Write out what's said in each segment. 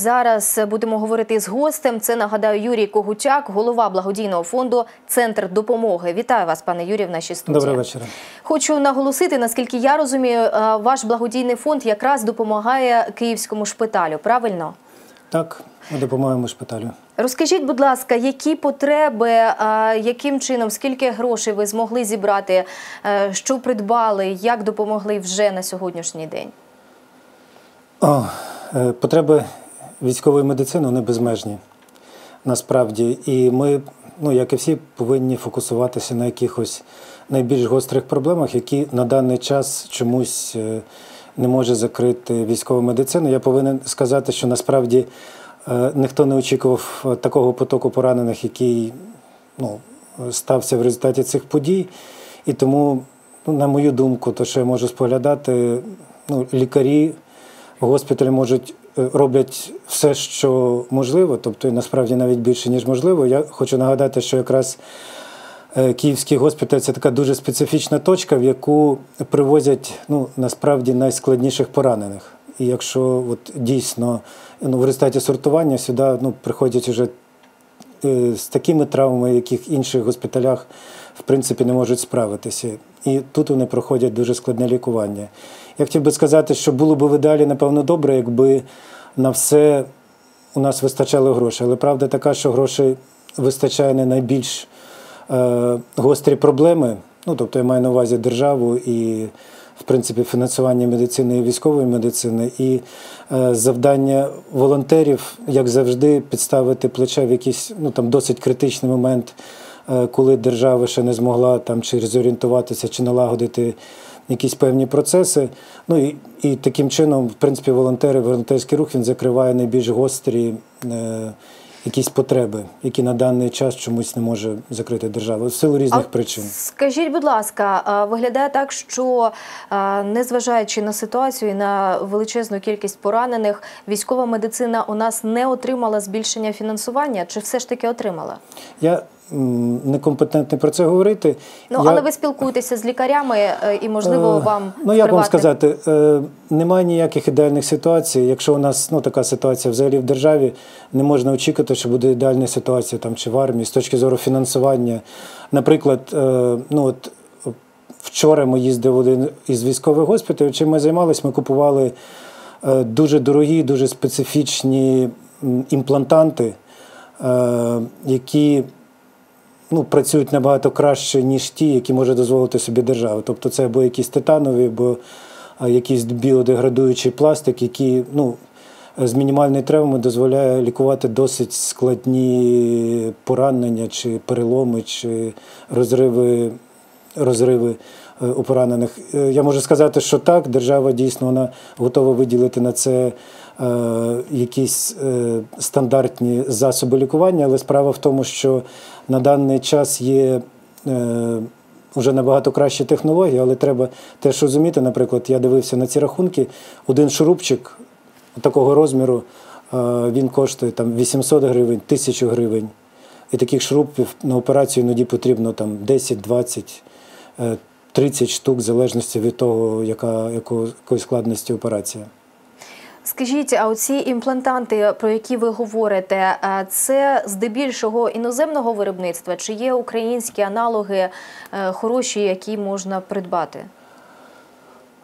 Зараз будемо говорити з гостем. Це нагадаю Юрій Когутяк, голова благодійного фонду Центр допомоги. Вітаю вас, пане Юрій, в нашій студії. Доброго вечора. Хочу наголосити, наскільки я розумію, е, ваш благодійний фонд якраз допомагає київському шпиталю. Правильно? Так, ми допомагаємо шпиталю. Розкажіть, будь ласка, які потреби, е, яким чином, скільки грошей ви змогли зібрати, е, що придбали, як допомогли вже на сьогоднішній день? О, потреби військової медицини вони безмежні насправді. І ми, ну як і всі, повинні фокусуватися на якихось найбільш гострих проблемах, які на даний час чомусь е, не може закрити військова медицина. Я повинен сказати, що насправді е, ніхто не очікував е, такого потоку поранених, який ну, стався в результаті цих подій. І тому, ну, на мою думку, то що я можу споглядати, ну, лікарі госпіталі можуть роблять все, що можливо, тобто насправді навіть більше, ніж можливо. Я хочу нагадати, що якраз Київський госпіталь це така дуже специфічна точка, в яку привозять ну, насправді найскладніших поранених. І якщо от, дійсно ну, в результаті сортування сюди ну, приходять вже з такими травмами, яких в інших госпіталях в принципі не можуть справитися. І тут вони проходять дуже складне лікування. Я хотів би сказати, що було б в ідеалі, напевно, добре, якби на все у нас вистачало грошей. Але правда така, що грошей вистачає не найбільш е, гострі проблеми. Ну, тобто я маю на увазі державу і, в принципі, фінансування медицини і військової медицини, і е, завдання волонтерів, як завжди, підставити плече в якийсь ну, там, досить критичний момент, е, коли держава ще не змогла там чи зорієнтуватися, чи налагодити якісь певні процеси. Ну і і таким чином, в принципі, волонтери, волонтерський рух він закриває найбільш гострі е, якісь потреби, які на даний час чомусь не може закрити держава в силу різних а причин. Скажіть, будь ласка, виглядає так, що незважаючи на ситуацію і на величезну кількість поранених, військова медицина у нас не отримала збільшення фінансування, чи все ж таки отримала? Я некомпетентний про це говорити. Ну, я... але ви спілкуєтеся з лікарями е, і, можливо, е, вам. Ну, як вам сказати, е, немає ніяких ідеальних ситуацій. Якщо у нас ну, така ситуація взагалі в державі, не можна очікувати, що буде ідеальна ситуація там, чи в армії з точки зору фінансування. Наприклад, ну от вчора ми їздили в один із військових госпіталів, чим ми займалися, ми купували дуже дорогі, дуже специфічні імплантанти, які ну, працюють набагато краще, ніж ті, які може дозволити собі держава. Тобто це або якісь титанові, або якийсь біодеградуючий пластик, який ну, з мінімальними травмами дозволяє лікувати досить складні поранення, чи переломи, чи розриви, розриви е, у поранених. Е, я можу сказати, що так, держава дійсно вона готова виділити на це. Е, якісь стандартні засоби лікування, але справа в тому, що на даний час є вже набагато кращі технології, але треба теж розуміти, наприклад, я дивився на ці рахунки, один шурупчик такого розміру він коштує там 800 гривень, 1000 гривень. І таких шурупів на операцію іноді потрібно там 10, 20, 30 штук, в залежності від того, яка якої складності операція. Скажіть, а оці імплантанти, про які ви говорите, це здебільшого іноземного виробництва? Чи є українські аналоги е, хороші, які можна придбати?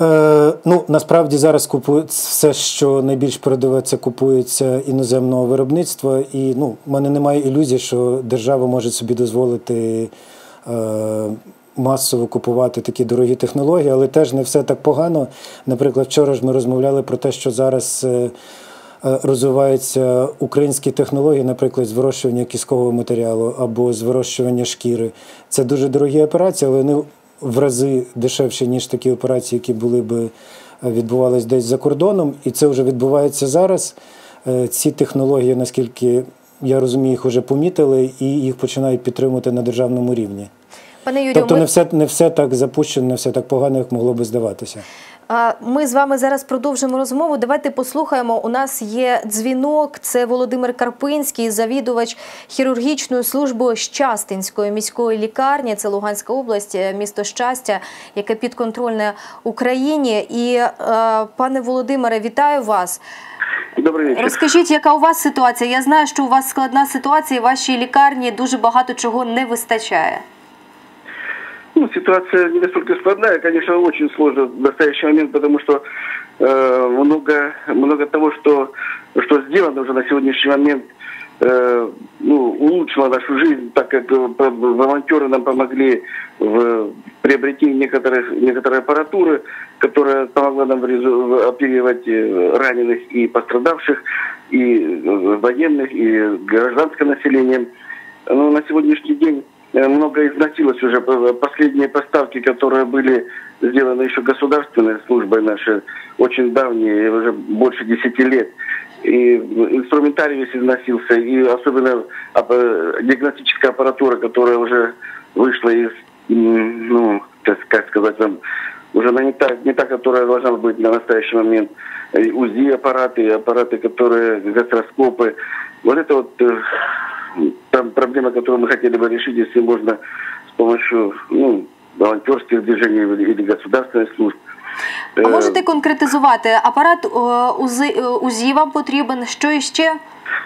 Е, ну, насправді зараз купують все, що найбільш передове, купується іноземного виробництва. І ну, в мене немає ілюзії, що держава може собі дозволити. Е, масово купувати такі дорогі технології, але теж не все так погано. Наприклад, вчора ж ми розмовляли про те, що зараз е, е, розвиваються українські технології, наприклад, з вирощування кіскового матеріалу або з вирощування шкіри. Це дуже дорогі операції, але вони в рази дешевші, ніж такі операції, які були би е, відбувалися десь за кордоном. І це вже відбувається зараз. Ці технології, наскільки я розумію, їх вже помітили і їх починають підтримувати на державному рівні. Пане Юрію, тобто ми... не все не все так запущено, не все так погано, як могло би здаватися. Ми з вами зараз продовжимо розмову. Давайте послухаємо. У нас є дзвінок. Це Володимир Карпинський, завідувач хірургічною службою Щастинської міської лікарні. Це Луганська область, е, місто щастя, яке підконтрольне Україні. І пане Володимире, вітаю вас. Добрый вечер. Розкажіть, яка у вас ситуація? Я знаю, що у вас складна ситуація, і вашій лікарні дуже багато чого не вистачає. Ну, ситуация не настолько складная, конечно, очень сложно в настоящий момент, потому что э, много, много того, что, что сделано уже на сегодняшний момент, э, ну, улучшило нашу жизнь, так как э, волонтеры нам помогли в приобретении некоторых, некоторой аппаратуры, которая помогла нам оперировать э, раненых и пострадавших, и э, военных, и гражданское население. Ну, на сегодняшний день много износилось уже. П- Последние поставки, которые были сделаны еще государственной службой нашей, очень давние, уже больше 10 лет. И инструментарий весь износился, и особенно э, диагностическая аппаратура, которая уже вышла из, ну, как, сказать вам, уже она не та, не та, которая должна быть на настоящий момент. УЗИ-аппараты, аппараты, которые, гастроскопы. Вот это вот э, там проблема, которую мы хотели бы решить, если можно с помощью ну, волонтерских движений или или государственных служб. А Э, можете конкретизувати? Апарат е, УЗИ, е, УЗІ вам потрібен? Що іще?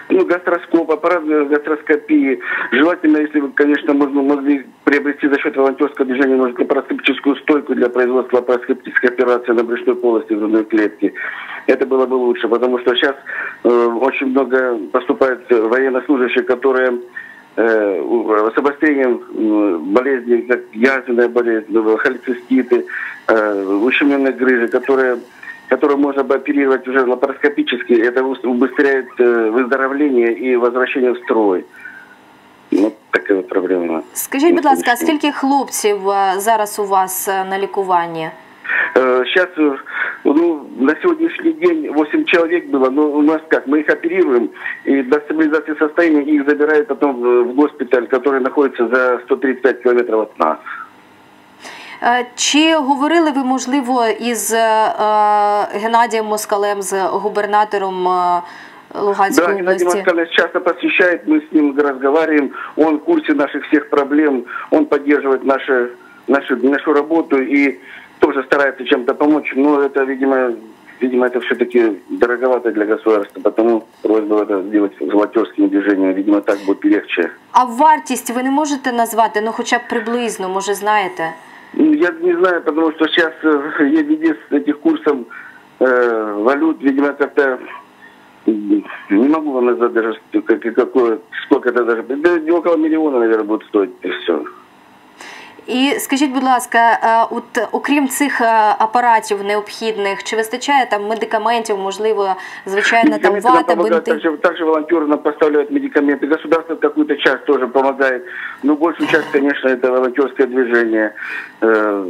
Ну, гастроскоп, аппарат гастроскопии. Желательно, если вы, конечно, можно могли приобрести за счет волонтерского движения может, лапароскопическую стойку для производства лапароскопической операции на брюшной полости грудной клетки. Это было бы лучше, потому что сейчас э, очень много поступает военнослужащих, которые э, с обострением болезней, как язвенная болезнь, холециститы, э, ущемленные грыжи, которые которые можно бы оперировать уже лапароскопически, это ус- убыстряет э, выздоровление и возвращение в строй. Ну, такая вот проблема. Скажіть, будь Ну, ласка, а конечно. скільки хлопців е, зараз у вас е, на лікуванні? Сейчас, ну, на сегодняшний день 8 человек было, но у нас как, мы их оперируем, и до стабилизации состояния их забирают потом в в госпиталь, который находится за 135 километров от нас. Е, Чи говорили ви, можливо, із е, е, Геннадієм Москалем, з губернатором е, Луганської Да, Геннадий області? Москалев часто посещает, мы с ним разговариваем, он в курсе наших всех проблем, он поддерживает наши, нашу, нашу работу и тоже старается чем-то помочь, но это, видимо, видимо, это все-таки дороговато для государства, потому просьба это сделать волонтерским движением, видимо, так будет легче. А вартість ви не можете назвати, ну хоча б приблизно, може, знаєте? Ну, Я не знаю, потому что сейчас э, ввиду этих курсов э, валют, видимо, как-то не могу вам назвать даже как- какое, сколько это даже. Да, около миллиона, наверное, будет стоить все. І скажіть, будь ласка, е, от окрім цих е, апаратів необхідних, чи вистачає там медикаментів, можливо, звичайно, там Медикаменты нам вата, помогают, бинти? также, также волонтеры нам поставляют медикаменты. Государство какую-то часть тоже помогает. Но большую часть, конечно, это волонтерское движение. Э,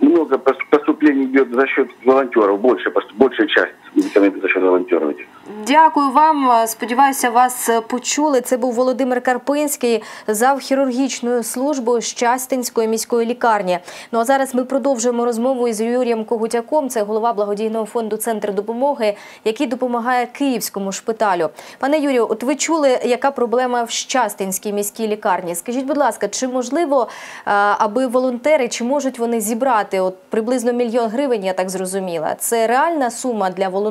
Много пос- поступлений идет за счет волонтеров, больше, пос- большая часть Счет волонтеров этих. Дякую вам. Сподіваюся, вас почули. Це був Володимир Карпинський, зав хірургічною службою Щастинської міської лікарні. Ну а зараз ми продовжуємо розмову із Юрієм Когутяком. Це голова благодійного фонду Центр допомоги, який допомагає київському шпиталю. Пане Юрію, от ви чули, яка проблема в Щастинській міській лікарні? Скажіть, будь ласка, чи можливо, аби волонтери, чи можуть вони зібрати от приблизно мільйон гривень? Я так зрозуміла. Це реальна сума для волонтерів.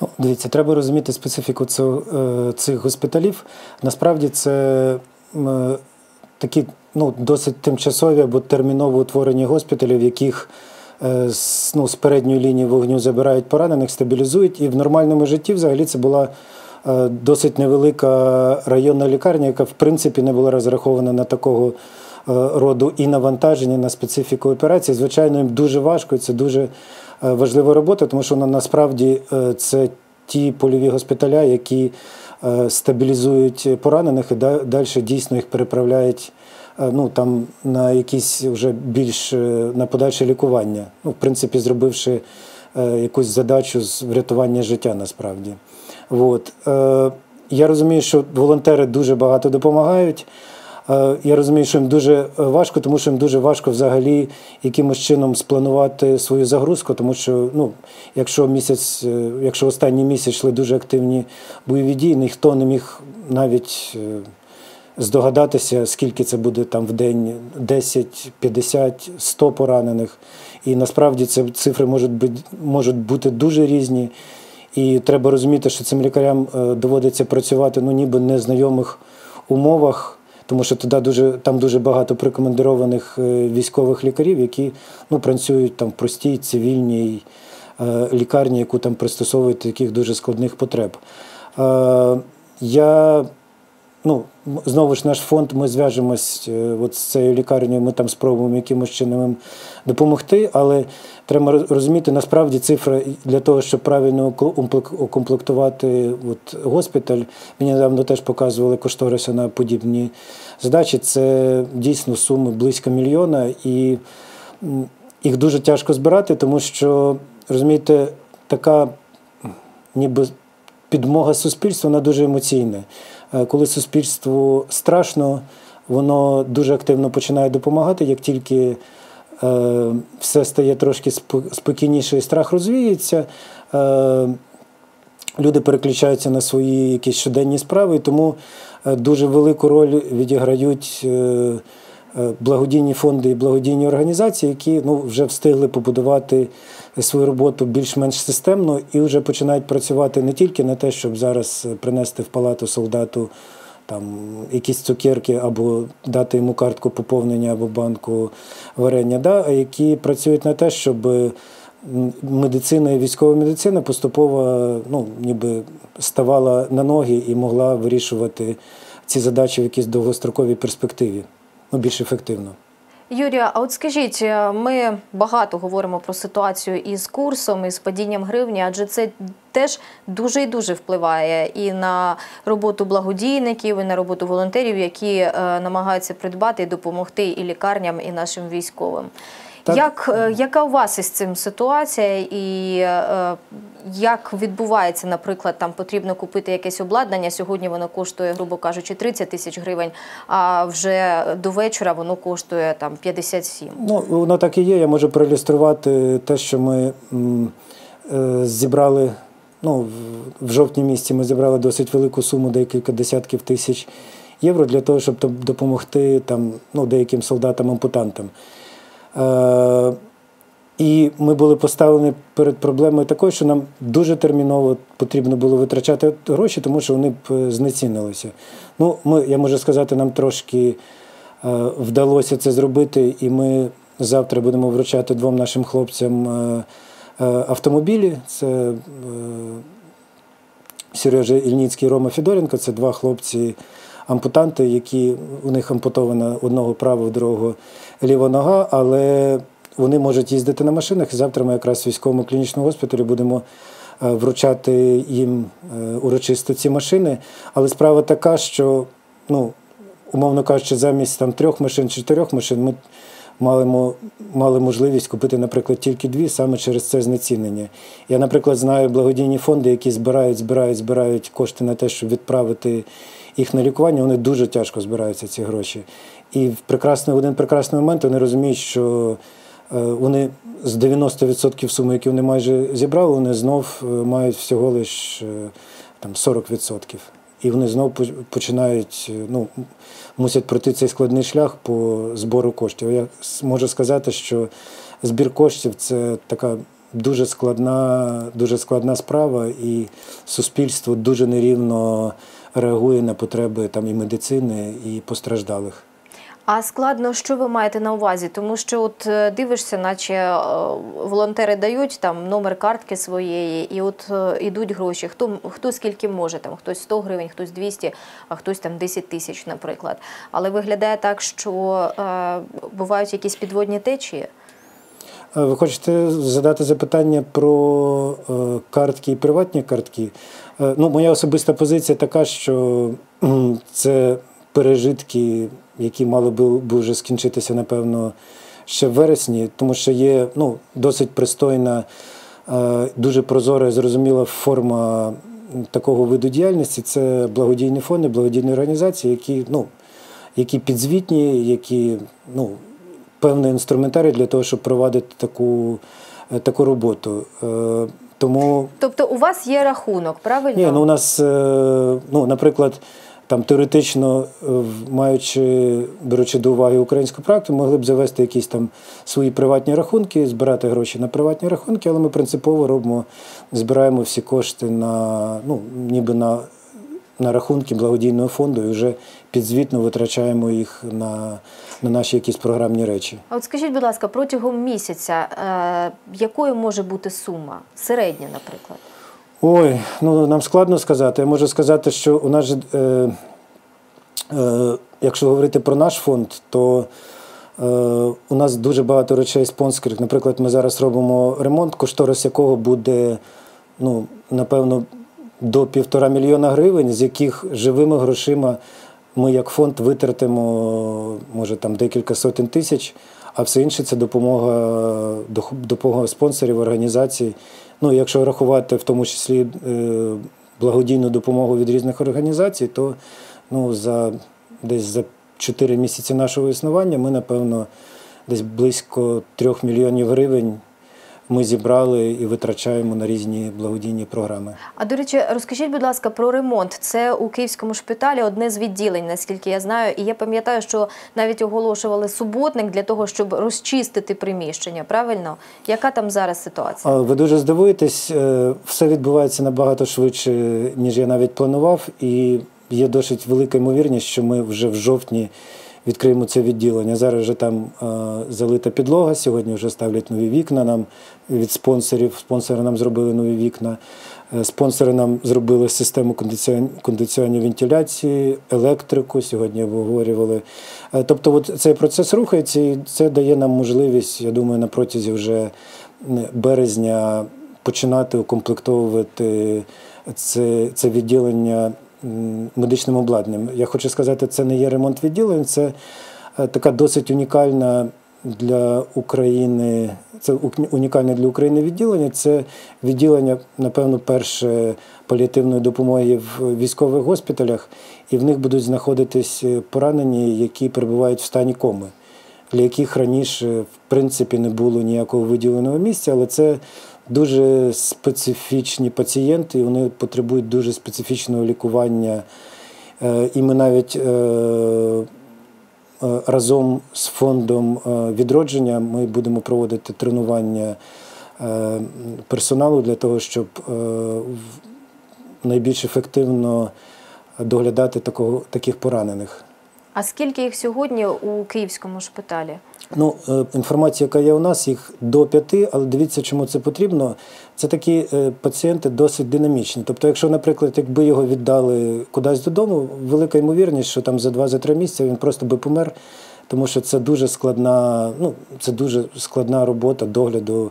Ну, дивіться, треба розуміти специфіку е, цих госпіталів. Насправді це е, такі ну, досить тимчасові або терміново утворені госпіталі, в яких е, ну, з передньої лінії вогню забирають поранених, стабілізують. І в нормальному житті взагалі це була досить невелика районна лікарня, яка в принципі не була розрахована на такого роду і навантаження на специфіку операції. Звичайно, їм дуже важко, це дуже важлива робота, тому що насправді е, це ті польові госпіталя, які е, стабілізують поранених і далі дійсно їх переправляють е, ну, там, на якісь вже більш е, на подальше лікування. Ну, в принципі, зробивши е, якусь задачу з врятування життя насправді. От. Е, Я розумію, що волонтери дуже багато допомагають. Е, Я розумію, що їм дуже важко, тому що їм дуже важко взагалі якимось чином спланувати свою загрузку, тому що ну, якщо місяць, е, якщо останній місяць йшли дуже активні бойові дії, ніхто не міг навіть е, здогадатися, скільки це буде там в день 10, 50, 100 поранених. І насправді це цифри можуть бути, можуть бути дуже різні. І треба розуміти, що цим лікарям е, доводиться працювати ну, ніби в незнайомих умовах, тому що туди дуже, там дуже багато прикомандированих е, військових лікарів, які ну, працюють там в простій цивільній е, лікарні, яку там пристосовують таких дуже складних потреб. Е, Я ну, знову ж наш фонд, ми зв'яжемось е, от з цією лікарнею, ми там спробуємо якимось чином допомогти, але треба роз- розуміти, насправді цифра для того, щоб правильно укомплектувати от, госпіталь, мені недавно теж показували кошториси на подібні задачі. Це дійсно суми близько мільйона, і їх дуже тяжко збирати, тому що, розумієте, така ніби підмога суспільства, вона дуже емоційна. Е, Коли суспільству страшно, воно дуже активно починає допомагати. Як тільки е, все стає трошки спо- спокійніше і страх розвіється, е, люди переключаються на свої якісь щоденні справи, і тому дуже велику роль відіграють. Благодійні фонди і благодійні організації, які ну, вже встигли побудувати свою роботу більш-менш системно і вже починають працювати не тільки на те, щоб зараз е, принести в палату солдату там якісь цукерки або дати йому картку поповнення або банку варення, да, а які працюють на те, щоб медицина і військова медицина поступово ну, ніби ставала на ноги і могла вирішувати ці задачі в якійсь довгостроковій перспективі, ну, більш ефективно. Юрія, а от скажіть, е, ми багато говоримо про ситуацію із курсом, із падінням гривні, адже це теж дуже і дуже впливає і на роботу благодійників, і на роботу волонтерів, які е, намагаються придбати і допомогти і лікарням, і нашим військовим. Так. Як, е, яка у вас із цим ситуація, і е, як відбувається, наприклад, там потрібно купити якесь обладнання? Сьогодні воно коштує, грубо кажучи, 30 тисяч гривень, а вже до вечора воно коштує там 57. Ну, воно так і є. Я можу проілюструвати те, що ми е, зібрали. Ну, в- в жовтні місяці ми зібрали досить велику суму, декілька десятків тисяч євро для того, щоб допомогти там, ну, деяким солдатам-ампутантам. Е, і ми були поставлені перед проблемою такою, що нам дуже терміново потрібно було витрачати гроші, тому що вони б е, знецінилися. Ну, ми, я можу сказати, нам трошки е, вдалося це зробити, і ми завтра будемо вручати двом нашим хлопцям автомобілі. Це Сережа Ільніцький і Рома Федоренко. Це два хлопці ампутанти, які у них ампутована одного правого, другого ліва нога, але вони можуть їздити на машинах. І завтра ми якраз в військовому клінічному госпіталі будемо е, вручати їм е, урочисто ці машини. Але справа така, що, ну, умовно кажучи, замість там трьох машин, чотирьох машин ми мали, мали можливість купити, наприклад, тільки дві саме через це знецінення. Я, наприклад, знаю благодійні фонди, які збирають, збирають, збирають кошти на те, щоб відправити їх на лікування. Вони дуже тяжко збираються ці гроші. І в прекрасний, в один прекрасний момент вони розуміють, що е, вони з 90% суми, які вони майже зібрали, вони знов е, мають всього лиш е, там 40%. І вони знову починають, е, ну, мусять пройти цей складний шлях по збору коштів. Я можу сказати, що збір коштів це така дуже складна, дуже складна справа, і суспільство дуже нерівно реагує на потреби там і медицини, і постраждалих. А складно, що ви маєте на увазі? Тому що от е, дивишся, наче е, волонтери дають там номер картки своєї, і от е, ідуть гроші. Хто хто скільки може, там хтось 100 гривень, хтось 200, а хтось там 10 тисяч, наприклад. Але виглядає так, що е, бувають якісь підводні течії. Ви хочете задати запитання про картки і приватні картки? Ну, моя особиста позиція така, що це пережитки, які мали би, вже скінчитися, напевно, ще в вересні, тому що є ну, досить пристойна, е, дуже прозора і зрозуміла форма такого виду діяльності. Це благодійні фонди, благодійні організації, які, ну, які підзвітні, які ну, певний інструментарій для того, щоб провадити таку, е, таку роботу. Е, Тому Тобто у вас є рахунок, правильно? ні, ну у нас, ну, наприклад, там теоретично, е, маючи, беручи до уваги українську практику, могли б завести якісь там свої приватні рахунки, збирати гроші на приватні рахунки, але ми принципово робимо, збираємо всі кошти на, ну, ніби на, на рахунки благодійного фонду і вже підзвітно витрачаємо їх на, на наші якісь програмні речі. А от скажіть, будь ласка, протягом місяця е, якою може бути сума? Середня, наприклад. Ой, ну нам складно сказати. Я можу сказати, що у нас е, е, якщо говорити про наш фонд, то е, у нас дуже багато речей спонсорів. Наприклад, ми зараз робимо ремонт, кошторис якого буде, ну, напевно, до півтора мільйона гривень, з яких живими грошима ми як фонд витратимо, може, там декілька сотень тисяч, а все інше це допомога, допомога спонсорів, організацій. Ну, якщо рахувати в тому числі е, благодійну допомогу від різних організацій, то ну, за десь за 4 місяці нашого існування ми, напевно, десь близько 3 мільйонів гривень ми зібрали і витрачаємо на різні благодійні програми. А до речі, розкажіть, будь ласка, про ремонт. Це у київському шпиталі одне з відділень, наскільки я знаю. І я пам'ятаю, що навіть оголошували суботник для того, щоб розчистити приміщення. Правильно? Яка там зараз ситуація? Ви дуже здивуєтесь, е, все відбувається набагато швидше, ніж я навіть планував, і є досить велика ймовірність, що ми вже в жовтні відкриємо це відділення. Зараз вже там е, залита підлога. Сьогодні вже ставлять нові вікна нам від спонсорів. Спонсори нам зробили нові вікна. Е, Спонсори нам зробили систему кондиціон- кондиціонної вентиляції, електрику. Сьогодні обговорювали. Е, Тобто, от цей процес рухається, і це дає нам можливість, я думаю, на протязі вже березня починати укомплектовувати це, це відділення медичним обладнанням. Я хочу сказати, це не є ремонт відділень, це е, така досить унікальна для України. Це унікальне для України відділення. Це відділення, напевно, перше паліативної допомоги в військових госпіталях, і в них будуть знаходитись е, поранені, які перебувають в стані коми для яких раніше в принципі не було ніякого виділеного місця, але це дуже специфічні пацієнти, і вони потребують дуже специфічного лікування. Е, І ми навіть е, е, разом з фондом відродження ми будемо проводити тренування персоналу для того, щоб найбільш ефективно доглядати такого, таких поранених. А скільки їх сьогодні у київському шпиталі? Ну, е, інформація, яка є у нас, їх до п'яти, але дивіться, чому це потрібно. Це такі е, пацієнти досить динамічні. Тобто, якщо, наприклад, якби його віддали кудись додому, велика ймовірність, що там за два-за три місяці він просто би помер, тому що це дуже складна, ну, це дуже складна робота догляду.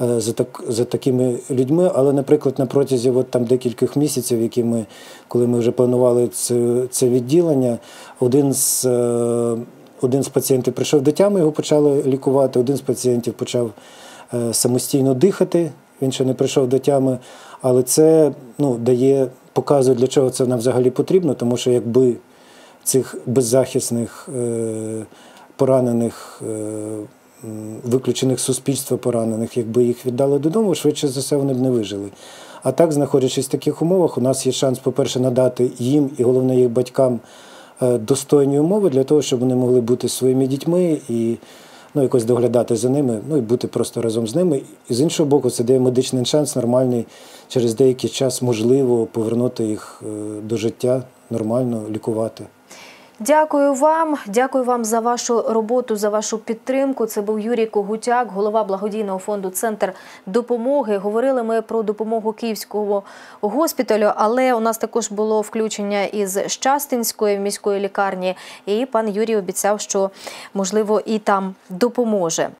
е, За так за такими людьми, але, наприклад, на протязі от там декількох місяців, які ми, коли ми вже планували це, це відділення, один з один з пацієнтів прийшов до тями, його почали лікувати. Один з пацієнтів почав е, самостійно дихати. Він ще не прийшов до тями, але це ну, дає, показує, для чого це нам взагалі потрібно, тому що якби цих беззахисних е, поранених, е, виключених з суспільства поранених, якби їх віддали додому, швидше за все вони б не вижили. А так, знаходячись в таких умовах, у нас є шанс, по-перше, надати їм і головне їх батькам достойні умови для того, щоб вони могли бути своїми дітьми і ну, якось доглядати за ними, ну і бути просто разом з ними. І з іншого боку, це дає медичний шанс нормальний через деякий час можливо повернути їх е, до життя, нормально лікувати. Дякую вам. Дякую вам за вашу роботу, за вашу підтримку. Це був Юрій Когутяк, голова благодійного фонду Центр допомоги. Говорили ми про допомогу Київського госпіталю, але у нас також було включення із Щастинської міської лікарні. І пан Юрій обіцяв, що можливо і там допоможе.